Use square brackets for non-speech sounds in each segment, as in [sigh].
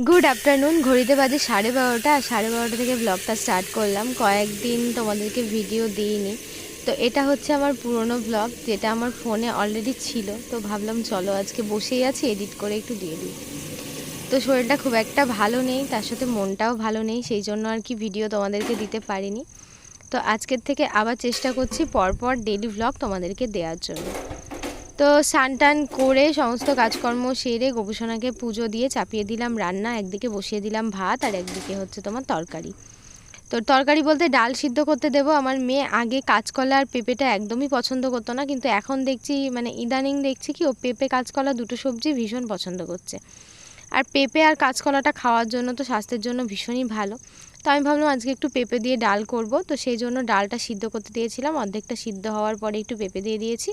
Good afternoon ঘড়িতে বাজে সাড়ে বারোটা আর সাড়ে বারোটা থেকে ব্লগটা স্টার্ট করলাম। কয়েকদিন তোমাদেরকে ভিডিও দিইনি। তো এটা হচ্ছে আমার পুরনো ব্লগ যেটা আমার ফোনে অলরেডি ছিল। তো ভাবলাম, চলো আজকে বসেই আছি এডিট করে একটু দিয়ে দিই। তো শরীরটা খুব একটা ভালো নেই, তার সাথে মনটাও ভালো নেই, সেই জন্য আর কি ভিডিও তোমাদেরকে দিতে পারিনি। তো আজকের থেকে আবার চেষ্টা করছি পরপর ডেলি ব্লগ তোমাদেরকে দেওয়ার জন্য। তো স্নান টান করে সমস্ত কাজকর্ম সেরে গোপুসোনাকে পুজো দিয়ে চাপিয়ে দিলাম রান্না, একদিকে বসিয়ে দিলাম ভাত আর একদিকে হচ্ছে তোমার তরকারি। তো তরকারি বলতে ডাল সিদ্ধ করতে দেবো। আমার মেয়ে আগে কাঁচকলা আর পেঁপেটা একদমই পছন্দ করতো না, কিন্তু এখন দেখছি মানে ইদানিং দেখছি কি ও পেঁপে, কাঁচকলা দুটো সবজি ভীষণ পছন্দ করছে। আর পেঁপে আর কাঁচকলাটা খাওয়ার জন্য তো স্বাস্থ্যের জন্য ভীষণই ভালো। তো আমি ভাবলাম আজকে একটু পেঁপে দিয়ে ডাল করব। তো সেই জন্য ডালটা সিদ্ধ করতে দিয়েছিলাম। অর্ধেকটা সিদ্ধ হওয়ার পরে একটু পেঁপে দিয়ে দিয়েছি।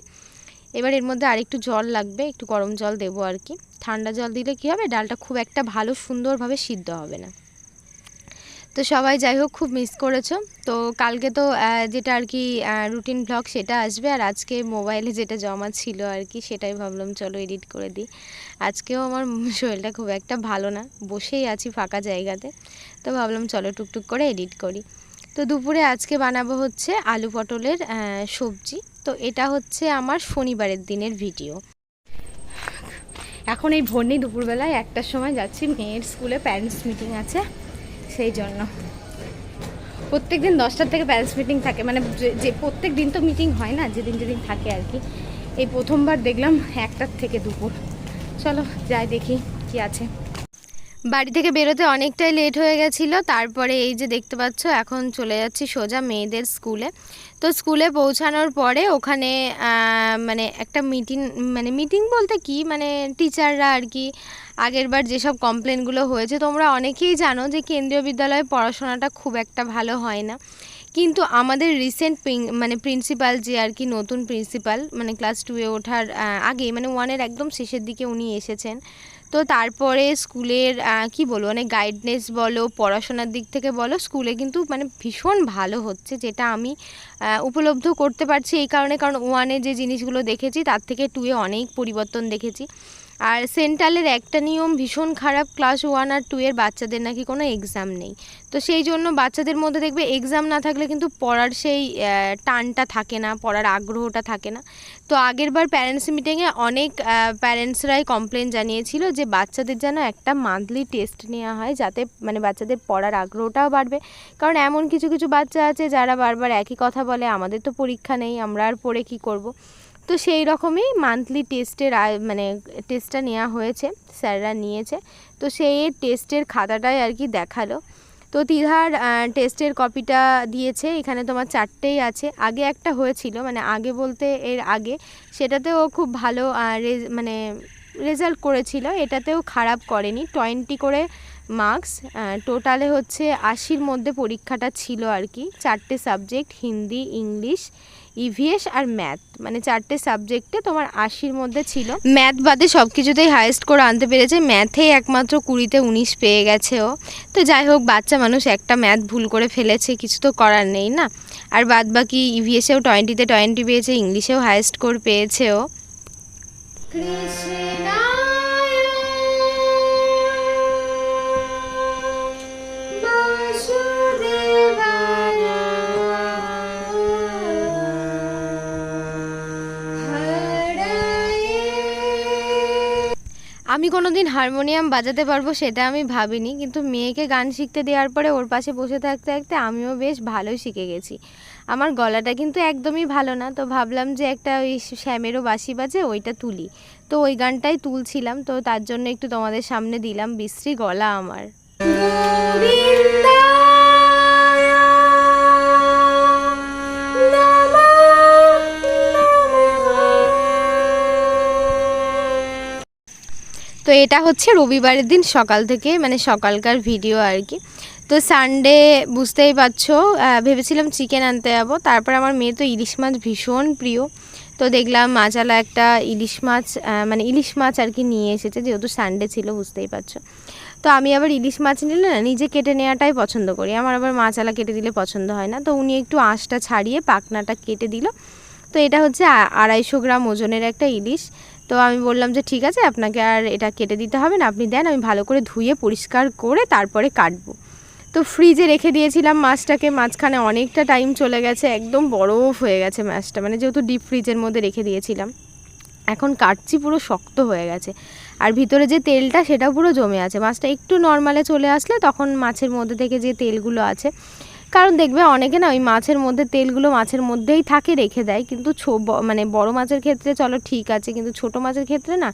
এবার এর মধ্যে আরেকটু জল লাগবে, একটু গরম জল দেবো আর কি। ঠান্ডা জল দিলে কী হবে? ডালটা খুব একটা ভালো সুন্দরভাবে সিদ্ধ হবে না। তো সবাই যাই হোক, খুব মিস করেছ। তো কালকে তো যেটা আর কি রুটিন ব্লগ সেটা আসবে। আর আজকে মোবাইলে যেটা জমা ছিল আর কি, সেটাই ভাবলাম চলো এডিট করে দিই। আজকেও আমার [laughs] শরীরটা খুব একটা ভালো না। বসেই আছি ফাঁকা জায়গাতে। তো ভাবলাম চলো টুকটুক করে এডিট করি। তো দুপুরে আজকে বানাবো হচ্ছে আলু পটলের সবজি। তো এটা হচ্ছে আমার শনিবারের দিনের ভিডিও। এখন এই ভোর নেই দুপুরবেলায় একটার সময় যাচ্ছি, মেয়ের স্কুলে প্যারেন্টস মিটিং আছে, সেই জন্য। প্রত্যেক দিন দশটার থেকে প্যারেন্টস মিটিং থাকে মানে যে- প্রত্যেক দিন তো মিটিং হয় না, যেদিন যেদিন থাকে আর কি। এই প্রথমবার দেখলাম একটার থেকে দুপুর। চলো যাই দেখি কি আছে। বাড়ি থেকে বেরোতে অনেকটাই লেট হয়ে গেছিল, তারপরে এই যে দেখতে পাচ্ছ, এখন চলে যাচ্ছি সোজা মেয়েদের স্কুলে। তো স্কুলে পৌঁছানোর পরে ওখানে মানে একটা মিটিং মানে মিটিং বলতে কি? মানে টিচাররা আর কি আগেরবার যেসব কমপ্লেনগুলো হয়েছে, তোমরা অনেকেই জানো যে কেন্দ্রীয় বিদ্যালয়ে পড়াশোনাটা খুব একটা ভালো হয় না। কিন্তু আমাদের রিসেন্ট মানে প্রিন্সিপাল যে আর কি নতুন প্রিন্সিপাল মানে ক্লাস টুয়ে ওঠার আগে মানে ওয়ানের একদম শেষের দিকে উনি এসেছেন। তো তারপরে স্কুলের কি বলব মানে গাইডনেস বলো, পড়াশোনার দিক থেকে বলো, স্কুলে কিন্তু মানে ভীষণ ভালো হচ্ছে, যেটা আমি উপলব্ধ করতে পারছি এই কারণে। কারণ ওয়ানে যে জিনিসগুলো দেখেছি, তার থেকে টুয়ে অনেক পরিবর্তন দেখেছি। আর সেন্ট্রালের একটা নিয়ম, ভীষণ খারাপ ক্লাস ওয়ান আর টু এর বাচ্চাদের নাকি কোনো এক্সাম নেই। তো সেই জন্য বাচ্চাদের মধ্যে দেখবে এক্সাম না থাকলে কিন্তু পড়ার সেই টানটা থাকে না, পড়ার আগ্রহটা থাকে না। তো আগের বার প্যারেন্টস মিটিংয়ে অনেক প্যারেন্টসরাই কমপ্লেন জানিয়েছিল যে বাচ্চাদের যেন একটা মান্থলি টেস্ট নেওয়া হয় যাতে মানে বাচ্চাদের পড়ার আগ্রহটাও বাড়বে। কারণ এমন কিছু কিছু বাচ্চা আছে যারা বারবার একই কথা বলে, আমাদের তো পরীক্ষা নেই, আমরা আর পড়ে কী করব? তো সেই রকমই মান্থলি টেস্টের মানে টেস্টটা নেওয়া হয়েছে, স্যাররা নিয়েছে। তো সেই টেস্টের খাতাটাই আর কি দেখাল। তো তিধার টেস্টের কপিটা দিয়েছে, এখানে তোমার চারটেই আছে। আগে একটা হয়েছিল মানে আগে বলতে এর আগে। সেটাতেও খুব ভালো মানে রেজাল্ট করেছিল। এটাতেও খারাপ করেনি। টোয়েন্টি করে মার্কস টোটালে হচ্ছে আশির মধ্যে পরীক্ষাটা ছিল আর কি। চারটে সাবজেক্ট হিন্দি, ইংলিশ ইভিএস আর ম্যাথ মানে চারটে সাবজেক্টে তোমার আশির মধ্যে ছিল। ম্যাথ বাদে সব কিছুতেই হায়েস্ট করে আনতে পেরেছে। ম্যাথেই একমাত্র কুড়িতে উনিশ পেয়ে গেছে ও। তো যাই হোক বাচ্চা মানুষ একটা ম্যাথ ভুল করে ফেলেছে কিছু তো করার নেই না? আর বাদ বাকি ইভিএসেও টোয়েন্টিতে টোয়েন্টি পেয়েছে ইংলিশেও হায়েস্ট স্কোর পেয়েছে ও। আমি কোনোদিন হারমোনিয়াম বাজাতে পারব সেটা আমি ভাবিনি, কিন্তু মেয়েকে গান শিখতে দেওয়ার পরে ওর পাশে বসে থাকতে থাকতে আমিও বেশ ভালোই শিখে গেছি। আমার গলাটা কিন্তু একদমই ভালো না, তো ভাবলাম যে একটা ওই শ্যামেরও বাসি বাজে ওইটা তুলি। তো ওই গানটাই তুলছিলাম, তো তার জন্য একটু তোমাদের সামনে দিলাম, বিশ্রী গলা আমার। এটা হচ্ছে রবিবারের দিন সকাল থেকে মানে সকালকার ভিডিও আর কি। তো সানডে বুঝতেই পারছ ভেবেছিলাম চিকেন আনতে যাব। তারপর আমার মেয়ে তো ইলিশ মাছ ভীষণ প্রিয়। তো দেখলাম মাছালা একটা ইলিশ মাছ মানে ইলিশ মাছ আর কি নিয়ে এসেছে, যেহেতু সানডে ছিল, বুঝতেই পারছ। তো আমি আবার ইলিশ মাছ নিলে না, নিজে কেটে নেওয়াটাই পছন্দ করি। আমার আবার মাছালা কেটে দিলে পছন্দ হয় না। তো উনি একটু আঁশটা ছাড়িয়ে পাকনাটা কেটে দিল। তো এটা হচ্ছে আড়াইশো গ্রাম ওজনের একটা ইলিশ। তো আমি বললাম যে, ঠিক আছে, আপনাকে আর এটা কেটে দিতে হবে না, আপনি দেন, আমি ভালো করে ধুয়ে, পরিষ্কার করে তারপরে কাটবো। তো ফ্রিজে রেখে দিয়েছিলাম মাছটাকে, মাঝখানে অনেকটা টাইম চলে গেছে, একদম বরফ হয়ে গেছে মাছটা মানে যেহেতু ডিপ ফ্রিজের মধ্যে রেখে দিয়েছিলাম। এখন কাটছি, পুরো শক্ত হয়ে গেছে। আর ভিতরে যে তেলটা সেটা পুরো জমে আছে। মাছটা একটু নর্মালে চলে আসলে, তখন মাছের মধ্যে থেকে যে তেলগুলো আছে কারণ দেখবে অনেকে না ওই মাছের মধ্যে, তেলগুলো মাছের মধ্যেই থাকে, রেখে দেয়। কিন্তু মানে বড় মাছের ক্ষেত্রে চলো ঠিক আছে, কিন্তু ছোট মাছের ক্ষেত্রে না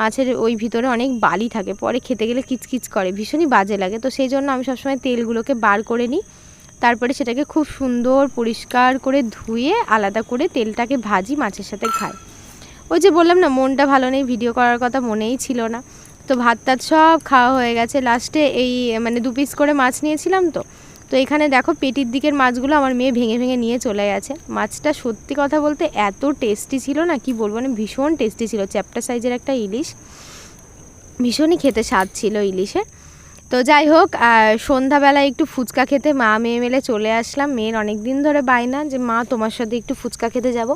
মাছের ওই ভিতরে অনেক বালি থাকে। পরে খেতে গেলে কিচকিচ করে, ভীষণই বাজে লাগে। তো সেই জন্য আমি সবসময় তেলগুলোকে বার করে নিই। তারপরে সেটাকে খুব সুন্দর পরিষ্কার করে ধুয়ে আলাদা করে তেলটাকে ভাজি মাছের সাথে খাই। ওই যে বললাম না, মনটা ভালো নেই, ভিডিও করার কথা মনেই ছিল না। তো ভাত সব খাওয়া হয়ে গেছে। লাস্টে এই মানে দু পিস করে মাছ নিয়েছিলাম তো। তো এখানে দেখো পেটির দিকের মাছগুলো আমার মেয়ে ভেঙে ভেঙে নিয়ে চলে গেছে। মাছটা সত্যি কথা বলতে এত টেস্টি ছিল না, কি বলব না ভীষণ টেস্টি ছিল। চ্যাপটা সাইজের একটা ইলিশ, ভীষণই খেতে স্বাদ ছিল ইলিশের। তো যাই হোক সন্ধ্যাবেলায় একটু ফুচকা খেতে মা মেয়ে মেলে চলে আসলাম। মেয়ের অনেক দিন ধরে বায়না যে, মা, তোমার সাথে একটু ফুচকা খেতে যাব।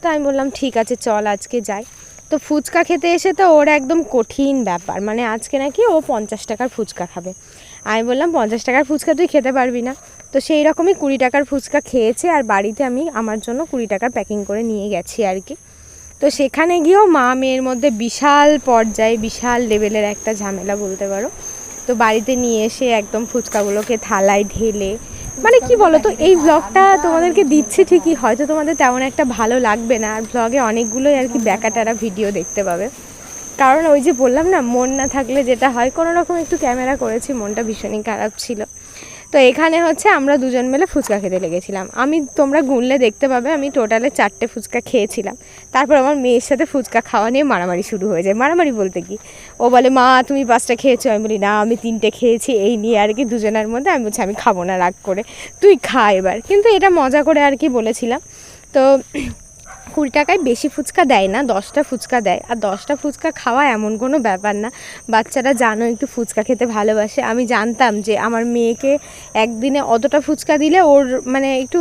তো আমি বললাম, ঠিক আছে, চল আজকে যাই। তো ফুচকা খেতে এসে তো ওর একদম কঠিন ব্যাপার মানে আজকে নাকি ও পঞ্চাশ টাকার ফুচকা খাবে। আমি বললাম পঞ্চাশ টাকার ফুচকা তুই খেতে পারবি না। তো সেই রকমই কুড়ি টাকার ফুচকা খেয়েছে আর বাড়িতে আমি আমার জন্য কুড়ি টাকার প্যাকিং করে নিয়ে গেছি আর কি। তো সেখানে গিয়েও মা মেয়ের মধ্যে বিশাল পর্যায়ে বিশাল লেভেলের একটা ঝামেলা বলতে পারো। তো বাড়িতে নিয়ে এসে একদম ফুচকাগুলোকে থালায় ঢেলে মানে কি বলো তো এই ব্লগটা তোমাদেরকে দিচ্ছি ঠিকই হয়তো তোমাদের তেমন একটা ভালো লাগবে না। আর ব্লগে অনেকগুলোই আর কি ব্যাকাটারা ভিডিও দেখতে পাবে। কারণ ওই যে বললাম না, মন না থাকলে যেটা হয়, কোনো রকম একটু ক্যামেরা করেছি, মনটা ভীষণই খারাপ ছিল। তো এখানে হচ্ছে আমরা দুজন মিলে ফুচকা খেতে লেগেছিলাম। আমি, তোমরা গুনলে দেখতে পাবে, আমি টোটালে চারটে ফুচকা খেয়েছিলাম। তারপর আমার মেয়ের সাথে ফুচকা খাওয়া নিয়ে মারামারি শুরু হয়ে যায়। মারামারি বলতে কি? ও বলে, মা, তুমি পাঁচটা খেয়েছো? আমি বলি, না, আমি তিনটে খেয়েছি, এই নিয়ে আর কি দুজনের মধ্যে। আমি বলছি, আমি খাব না, রাগ করে। তুই খা এবার। কিন্তু এটা মজা করে আর কি বলেছিলাম। তো কুড়ি টাকায় বেশি ফুচকা দেয় না, দশটা ফুচকা দেয়। আর দশটা ফুচকা খাওয়া এমন কোনো ব্যাপার না। বাচ্চারা জানো একটু ফুচকা খেতে ভালোবাসে। আমি জানতাম যে আমার মেয়েকে একদিনে অতটা ফুচকা দিলে ওর মানে একটু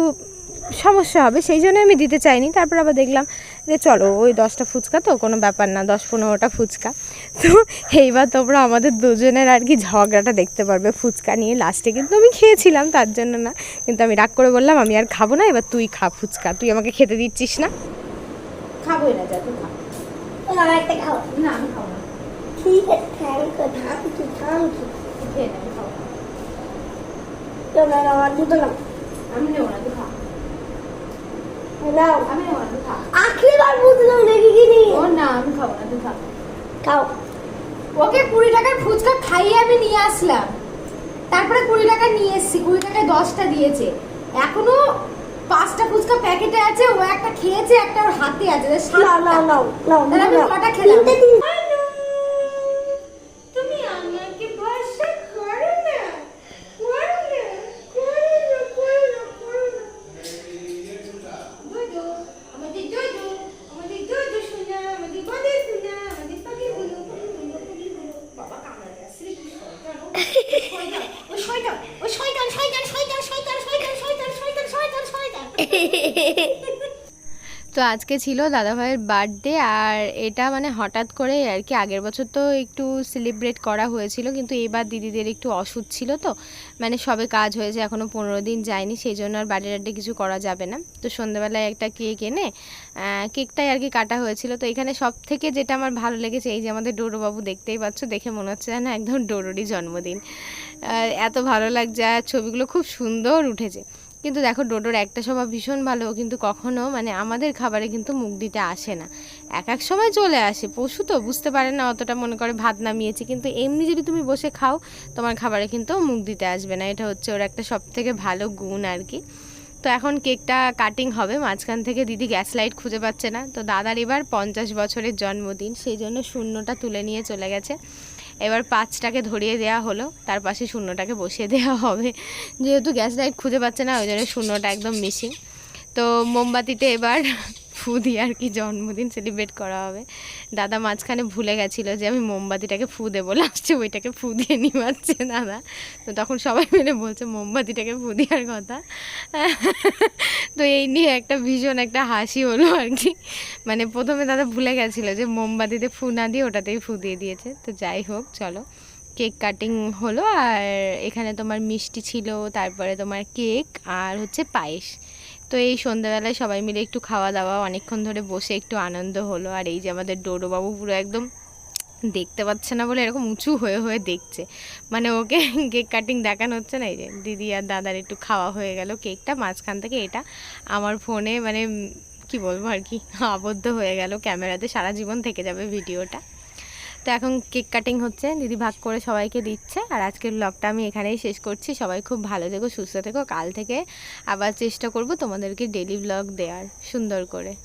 সমস্যা হবে সেই জন্য আমি দিতে চাইনি। তারপর আবার দেখলাম যে চলো ওই দশটা ফুচকা তো কোনো ব্যাপার না দশ পনেরোটা ফুচকা। তো এইবার তোমরা আমাদের দুজনের আর কি ঝগড়াটা দেখতে পারবে ফুচকা নিয়ে লাস্টে কিন্তু আমি খেয়েছিলাম তার জন্য না। কিন্তু আমি রাগ করে বললাম আমি আর খাব না এবার তুই খা ফুচকা তুই আমাকে খেতে দিচ্ছিস না? খাবোই না যা তুই খা। আমার একটা খাও। না আমি খাব না। ঠিক আছে নে, আমি খাব। না। আমি নেব না তুই আমি নেব না তুই খা আখের বার বুঝলাম দেখি কি ও না আমি খাব না তুই খা খাও ওকে কুড়ি টাকার ফুচকা খাইয়ে আমি নিয়ে আসলাম। তারপরে কুড়ি টাকা নিয়ে এসেছি কুড়ি টাকায় দশটা দিয়েছে। এখনও পাঁচটা ফুচকা প্যাকেটে আছে ও একটা খেয়েছে একটা ওর হাতে আছে। আমি কটা খেলাম। তো আজকে ছিল দাদাভাইয়ের বার্থডে আর এটা মানে হঠাৎ করে আর কি আগের বছর তো একটু সেলিব্রেট করা হয়েছিল, কিন্তু এবার দিদিদের একটু অসুখ ছিল তো মানে সবে কাজ হয়েছে এখনও পনেরো দিন যায়নি, সেই জন্য আর বার্থডে টার্থডে কিছু করা যাবে না। তো সন্ধ্যেবেলায় একটা কেক এনে কেকটাই আর কি কাটা হয়েছিল। তো এখানে সব থেকে যেটা আমার ভালো লেগেছে, এই যে আমাদের ডোরোবাবু দেখতেই পাচ্ছ, দেখে মনে হচ্ছে যেন একদম ডোরোরই জন্মদিন। এত ভালো লাগছে, আর ছবিগুলো খুব সুন্দর উঠেছে। কিন্তু দেখো ডোডোর একটা স্বভাব ভীষণ ভালো, কিন্তু কখনো মানে আমাদের খাবারে কিন্তু মুখ দিতে আসে না। এক এক সময় চলে আসে, পশু তো বুঝতে পারে না অতটা মনে করে ভাত নামিয়েছে, কিন্তু এমনি যদি তুমি বসে খাও, তোমার খাবারে কিন্তু মুখ দিতে আসবে না। এটা হচ্ছে ওর একটা সব থেকে ভালো গুণ আর কি। তো এখন কেকটা কাটিং হবে, মাঝখান থেকে দিদি গ্যাস লাইট খুঁজে পাচ্ছে না। তো দাদার এবার পঞ্চাশ বছরের জন্মদিন, সেই জন্য শূন্যটা তুলে নিয়ে চলে গেছে। এবার পাঁচটাকে ধরিয়ে দেওয়া হলো, তার পাশে শূন্যটাকে বসিয়ে দেওয়া হবে। যেহেতু গ্যাস লাইট খুঁজে পাচ্ছে না, ওই জন্য শূন্যটা একদম মিসিং তো মোমবাতিতে এবার ফু দিয়ে আর কি জন্মদিন সেলিব্রেট করা হবে। দাদা মাঝখানে ভুলে গেছিল যে আমি মোমবাতিটাকে ফু দেবো। লাস্টে ওইটাকে ফু দিয়ে নিবাচ্ছে দাদা। তো তখন সবাই মিলে বলছে, মোমবাতিটাকে ফু দেওয়ার কথা। তো এই নিয়ে একটা ভীষণ একটা হাসি হলো আর কি। মানে প্রথমে দাদা ভুলে গেছিল যে মোমবাতিতে ফু না দিয়ে ওটাতেই ফু দিয়ে দিয়েছে। তো যাই হোক, চলো। কেক কাটিং হলো আর এখানে তোমার মিষ্টি ছিল, তারপরে তোমার কেক আর হচ্ছে পায়েস। তো এই সন্ধ্যাবেলায় সবাই মিলে একটু খাওয়া দাওয়া অনেকক্ষণ ধরে বসে একটু আনন্দ হলো। আর এই যে আমাদের ডোডোবাবু পুরো একদম দেখতে পাচ্ছে না বলে এরকম উঁচু হয়ে হয়ে দেখছে। মানে ওকে [laughs] কেক কাটিং দেখানো হচ্ছে না এই যে, দিদি আর দাদার একটু খাওয়া হয়ে গেল কেকটা, মাঝখান থেকে এটা। আমার ফোনে মানে কি বলব আর কি, [laughs] আবদ্ধ হয়ে গেল ক্যামেরাতে, সারা জীবন থেকে যাবে ভিডিওটা। তো এখন কেক কাটিং হচ্ছে, দিদি ভাগ করে সবাইকে দিচ্ছে, আর আজকের ব্লগটা আমি এখানেই শেষ করছি। সবাই খুব ভালো থেকো, সুস্থ থেকো, কাল থেকে আবার চেষ্টা করব তোমাদেরকে ডেলি ব্লগ দেওয়ার সুন্দর করে।